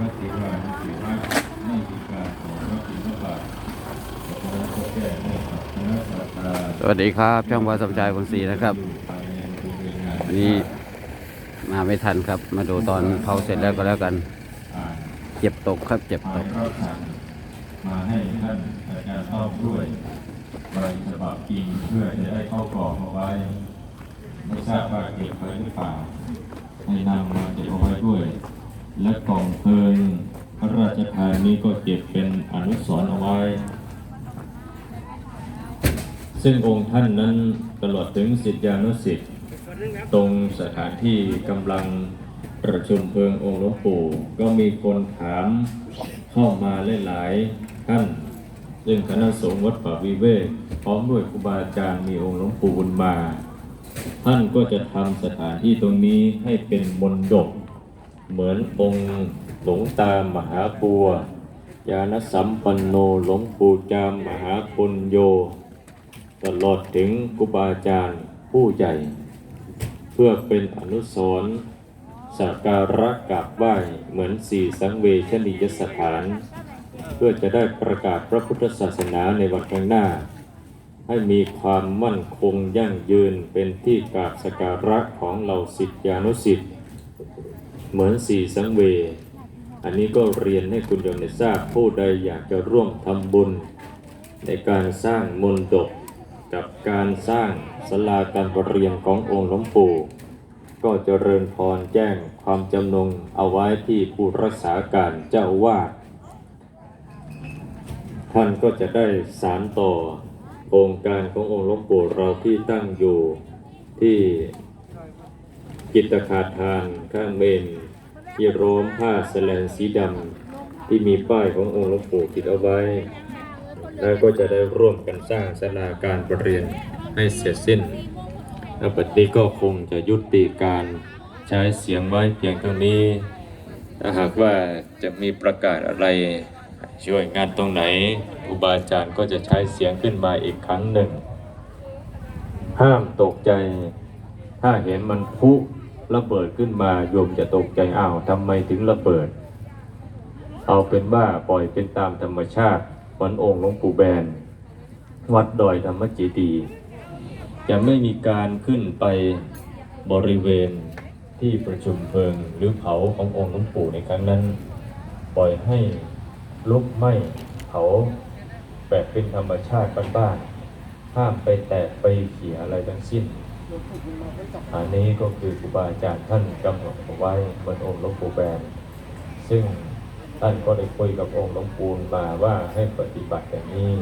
ระศิวานุศิวะนี่คือการขอพระศิวะบาทขอพระแก้ให้กับคณะสัตยาสวัสดีครับช่างวาสมชายคนศรีนะครับวันนี้มาไม่ทันครับ มาดูตอนเผาเสร็จแล้วก็แล้วกัน เจ็บตกครับเจ็บหมาตยกเข้าทันมาให้ท่านอาจารย์ต้อมด้วยใบฉบับจริงเพื่อจะได้เข้ากรอบเอาไว้ ไม่ทราบว่าเก็บไว้หรือเปล่าให้นำมาเก็บเอาไว้ด้วย และกล่องเพลิงพระราชทานนี้ก็เก็บเป็นอนุสรณ์เอาไว้ ซึ่งองค์ท่านนั้นตลอดถึงสิทธิานุสิทธิ์ตรงสถานที่กำลังประชุมเพลิงองค์หลวงปู่ก็มีคนถามเข้ามาหลายๆท่าน ซึ่งคณะสงฆ์วัดป่าวิเวกพร้อมด้วยครูบาอาจารย์มีองค์หลวงปู่บุญมา ท่านก็จะทำสถานที่ตรงนี้ให้เป็นมนดก เหมือนองค์หลวงตามหาปัวยานสัมปันโนหลวงปู่จามมหาปุญโย ตลอดถึงครูบาอาจารย์ผู้ใหญ่ เพื่อเป็นอนุสรณ์สักการะกราบไหว้เหมือนสี่สังเวชนียสถาน เพื่อจะได้ประกาศพระพุทธศาสนาในวันข้างหน้า ให้มีความมั่นคงยั่งยืนเป็นที่กราบสักการะของเหล่าศิษยานุศิษย์ เหมือนสี่สังเว อันนี้ก็เรียนให้คุณโยมได้ทราบผู้ใดอยากจะร่วมทำบุญ ในการสร้างมนดกกับการสร้างศาลาการประเรียนขององค์หลวงปู่ก็จเจริญพรแจ้งความจำนงเอาไว้ที่ผู้รักษาการเจ้าวาดท่านก็จะได้สารต่อโครงการขององค์หลวงปู่เราที่ตั้งอยู่ที่ กิตคาทานข้างเมนที่ร้อมผ้าแสลงสีดำที่มีป้ายขององค์หลวงปู่ติดเอาไว้ แล้วก็จะได้ร่วมกันสร้างศาลาการประเรียนให้เสร็จสิ้นและปัจจุบันก็คงจะยุติการใช้เสียงไว้เพียงเท่านี้ ถ้าหากว่าจะมีประกาศอะไรช่วยงานตรงไหนครูบาอาจารย์ก็จะใช้เสียงขึ้นมาอีกครั้งหนึ่ง ห้ามตกใจ ถ้าเห็นมันพุ ระเบิดขึ้นมาโยมจะตกใจอ้าวทำไมถึงระเบิด เอาเป็นว่าปล่อยเป็นตามธรรมชาติวันองค์หลวงปู่แบน วัดดอยธรรมเจดีจะไม่มีการขึ้นไปบริเวณที่ประชุมเพลิงหรือเผาขององค์หลวงปู่ในครั้งนั้น ปล่อยให้ลุกไหม้เผาแบบเป็นธรรมชาติบ้านๆห้ามไปแตะไปเขี่ยอะไรทั้งสิ้น อันนี้ก็คือครูบาอาจารย์ท่านกำหนดเอาไว้บนองค์หลวงปู่แบนซึ่งท่านก็ได้คุยกับองค์หลวงปู่มาว่าให้ปฏิบัติอย่างนี้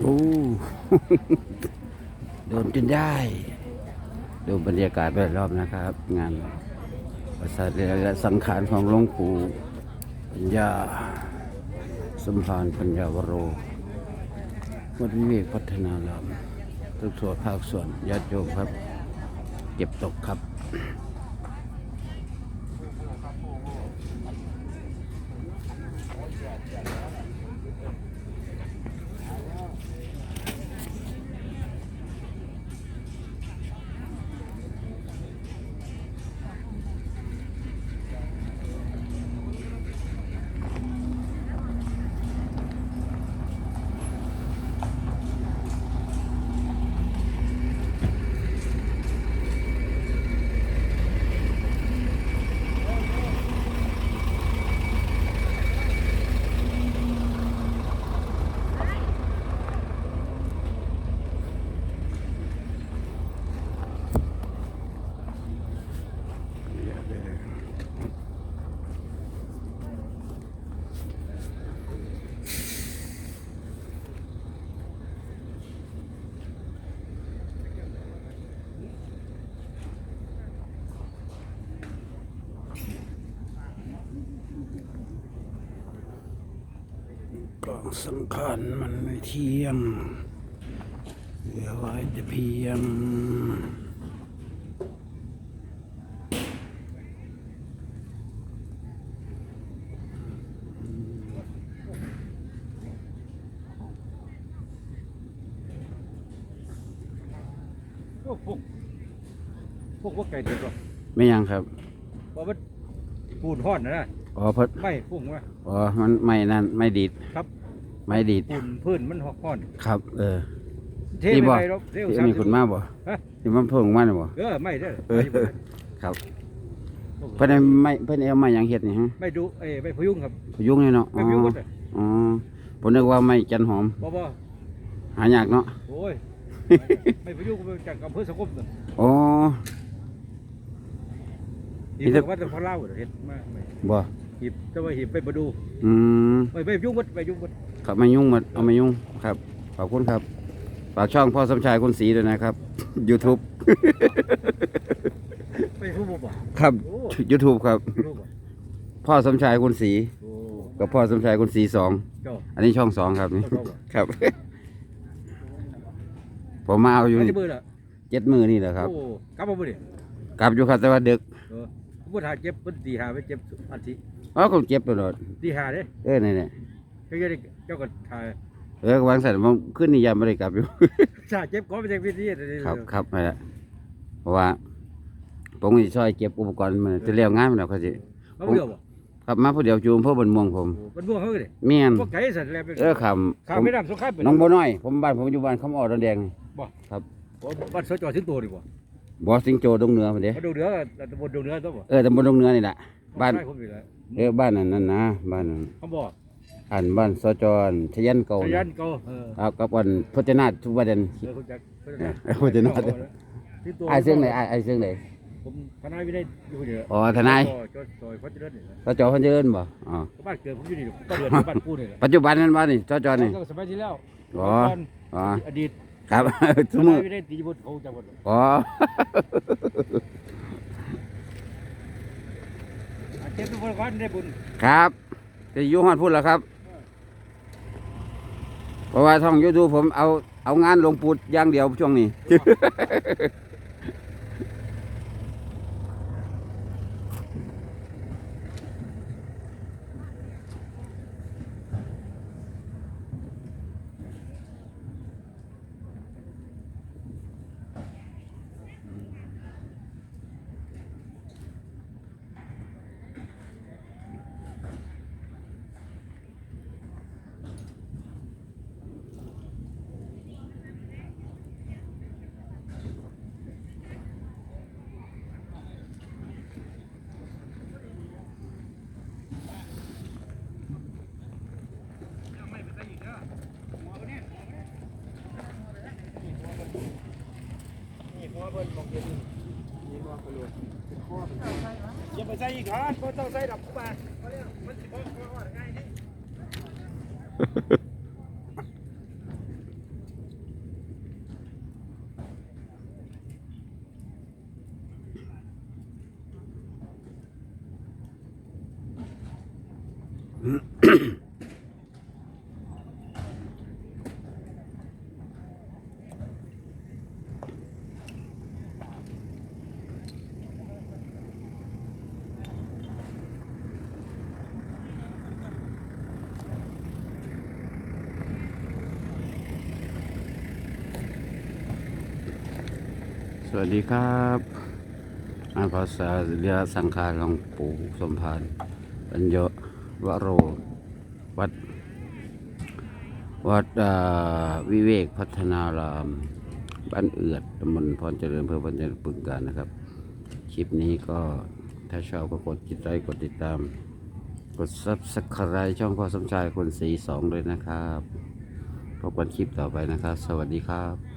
โอ้โดนจนได้ ดูบรรยากาศรอบนะครับ งานประสาทและสังขารของหลวงปู่ปัญญาสมภารปัญญาวโรวัดวิเวกพัฒนารามทุกส่วนภาคส่วนญาติโยมครับ เก็บตกครับ สังขารมันไม่เที่ยงเหลือไว้แต่เพียงพวกพวกพวกว่าไก่เด็ดหรอไม่ยังครับเพราะว่าปูนห่อนนะนะอ๋อเพิ่นไม่พุ่งว่าอ๋อมันไม่นั่นไม่ดีดครับ ไม่ดีดปูนพื้นมันห่อนครับ เออเทนี่ไม่บ่ไปหรอกเทที่สามมีสิบ คนมาบ่ฮะ ที่มันเพิ่งมาเนี่ยบ่เออไม่ได้อเออครับเพิ่นเอาไม่เพิ่นเอามาหยังเฮ็ดนี่ฮะไม่ดูเอ้ยไม่พยุงครับพยุงนี่เนาะอ๋ไม่อพยุงหมดเลยอ๋อผมนึกว่าไม่จันหอม บ่บ่หายากเนาะโอ้ยไม่พยุงก็จากอำเภอสกมน่ะอ๋อหีนี่บจะว่าแต่พะเล่าเห็ดมาไม่บ่ หีบจะว่าหีบไปมาดูอืมไม่ไม่ยุ่งหมดไม่ยุ่งหมดครับไม่ยุ่งหมดเอาไม่ยุ่งครับขอบคุณครับฝากช่องพ่อสมชายคุณศรีด้วยนะครับ YouTube ไม่รู้บ่บ่ ครับ โอ้ YouTube ครับไม่รู้บ่พ่อสมชายคุณศรีโอ้ กับพ่อสมชายคุณศรีสองเจ้า อันนี้ช่องสองครับนี่ช่องสองเหรอครับ ผมมาเอาอยู่ไม่นี่ได้เบื่อละเจ็ดมือนี่แหละครับ โอ้กลับมาบ่ดิกลับอยู่ครับแต่ว่าดึกเออผู้ถ่ายเจ็บเพิ่นตีหาไปเจ็บอาทิ ตย์อ๋อผมเจ็บตลอดตีหาเด้เออนี่เนี่ยเจ้าได้เจ้าก็ถ่ายเออวางสัตว์มันขึ้นนี่ยังไม่ได้กลับอยู่ ถ้าเจ็บก็ไปจากวิธีครับครับนั่นแหละเพราะว่า ผมจะช่วยเก็บอุปกรณ์มันจะเลี้ยวง่ายมันหรอกครับสิเขาเดียวบ่ครับมาผู้เดียวจูมเพื่อบนม่วงผมโอ้มันบ่วงเขาเลยเมียนพวกไก่สัตว์แล้วเป็นเออครับข้าผมไม่นำสงครามเป็นน้องบัวน้อย ผมบ้านผมอยู่บ้านคำอ้อดอนแดงนี่โอ้บ้านสจสิงโตดีบ่บ่อสิงโจดงเหนือพุ่นเด้มาดูเหนือตำบลดูเหนือต้องบ่เออตำบลดงเหนือนี่แหละ บ้าน ใช่ผมนี่แหละเออบ้านนั้นนั่นนะบ้านนั้นเขาบอกอันบ้านสจรชยันเก่าพน่ะยันเก่าเออเอากับวันพจนาถทุกวันเดน เออคุณจักเออคุณจะนอนสิงโตไอ้ายเสื่องไหนไอ้ไอ้ายเสื่องไหนผมทนายวินัยอยู่นี่แหละอ๋อทนายจอยจอยพัชเดชนี่แหละสจพันเจินบ่อ๋อบ้านเกิดผมอยู่นี่บ้านเกิดบ้านปู่นี่แหละปัจจุบันนั้นบ้านนี่สจนี่ สมัยที่แล้วอ๋ออ๋อ อดีตครับททุกมืนาอยวินัยตีบุตรเขาจังหวัดอ๋อ เจ็บทุกคนก่อนได้บุญครับจะยุ่ฮอดพูดแล้วครับ เพราะว่าท่องยูทูบผมเอาเอางานหลวงปู่อย่างเดียวช่วงนี้ อย่าไปใส่อีกครับเพราะต้องใส่ดอกกุบาะเนี่ยมันสิบอกว่าง่ายนี่ สวัสดีครับอาภาษาเรียสังขารหลวงปู่สมภารปัญโยวโร วัด วัดวิเวกพัฒนาราม บ้านเอือดตำบลพรเจริญอำเภอพรเจริญปึงการนะครับ คลิปนี้ก็ถ้าชอบก็กดติดไลค์กดติดตาม กดซับสไครต์ช่องพ่อสมชายคนสีสองเลยนะครับพบกันคลิปต่อไปนะครับ สวัสดีครับ